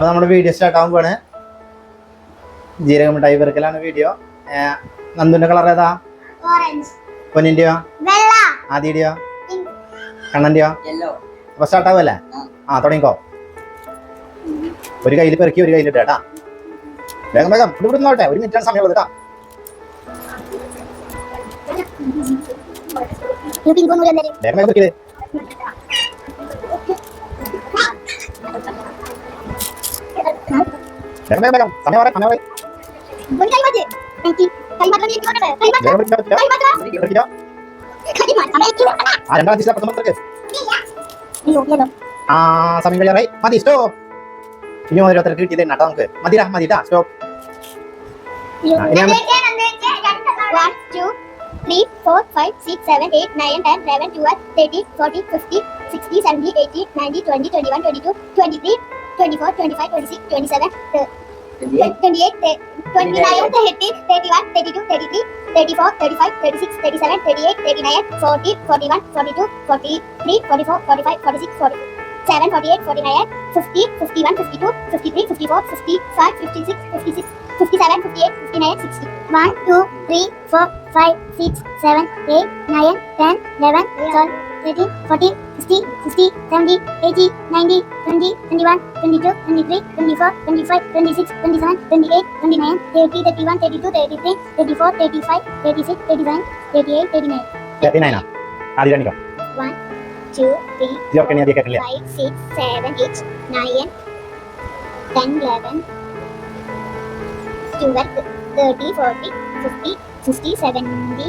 അപ്പൊ നമ്മുടെ video start ആവാൻ പോണ് ജീരകം മിഠായി പെറുക്കലാണ് വീഡിയോ നന്ദുന്റെ കളർ ഏതാ? ഓറഞ്ച് പൊന്നിന്റെയോ? വെള്ള. ആദിയുടെയോ? കണ്ണന്റെയോ? യെല്ലോ അപ്പൊ സ്റ്റാർട്ട് ആവുമല്ലേ? ആ. തുടങ്ങിക്കോ. ഒരു കയ്യിൽ പെറുക്കി ഒരു കയ്യിൽ ഇട്ടാ വേഗം വേഗം. ഇവിടെ ഇവിടെ നോട്ടെ ഒരു മിനിറ്റാണ് സമയമുള്ളത് കേട്ടാ. വേഗം വേഗം പെറുക്കിയത് Megang, megang, megang. Sama orang, sama orang. Beri kalimat je. Nanti kalimat lagi gimana saya? Kalimat lah. Kalimat lah. Tidak. Kalimat sama itu. Ada nanti siapa teman terkes? Iya. Iya, iya dong. Ah, sambil belajar baik. Mati stop. Ini mau ada terkiri kita nak ke. Mati dah, mati dah. Stop. Nah, ini three, four, five, six, seven, eight, nine, ten, eleven, twelve, thirteen, fourteen, fifteen, sixteen, seventeen, eighteen, nineteen, twenty, twenty-one, twenty-two, twenty-three. 24, 25, 26, 27, 28, 29, 30, 31, 32, 33, 34, 35, 36, 37, 38, 39, 40, 41, 42, 43, 44, 45, 46, 47, 48, 49, 50, 51, 52, 53, 54, 55, 56, 56, 57, 58, 59, 60. 1, 2, 3, 4, 5, 6, 7, 8, 9, 10, 11, 12. Thirty forty sixty sixty seventy eighty ninety twenty twenty one twenty two twenty three twenty four twenty five twenty six twenty seven twenty eight twenty nine thirty thirty one thirty two thirty three thirty four thirty five thirty six thirty seven thirty eight thirty nine thirty நைனா आधी रानी का one two three जो आपने देखा कर लिया five six seven eight nine ten eleven twelve thirty forty fifty sixty seventy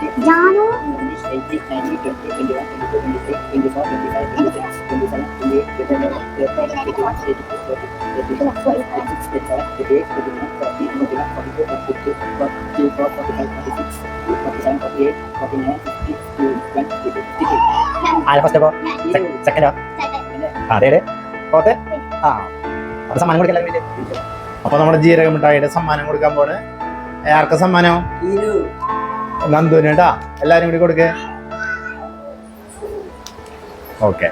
fifty-three. ആരെ first അപ്പോ? സെക്കൻഡോ ആ? അതെ അതെ പോത്തെ ആ. അപ്പൊ സമ്മാനം കൊടുക്കാൻ അപ്പൊ നമ്മുടെ ജീരക മിഠായിയുടെ സമ്മാനം കൊടുക്കാൻ പോണ്. ആർക്ക സമ്മാനം? ഇരു. എല്ലാവരും കൂടി കൊടുക്കേ. ഓക്കെ.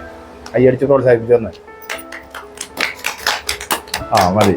കയ്യടിച്ച് പ്രോത്സാഹിപ്പിച്ചു തന്നെ. ആ മതി.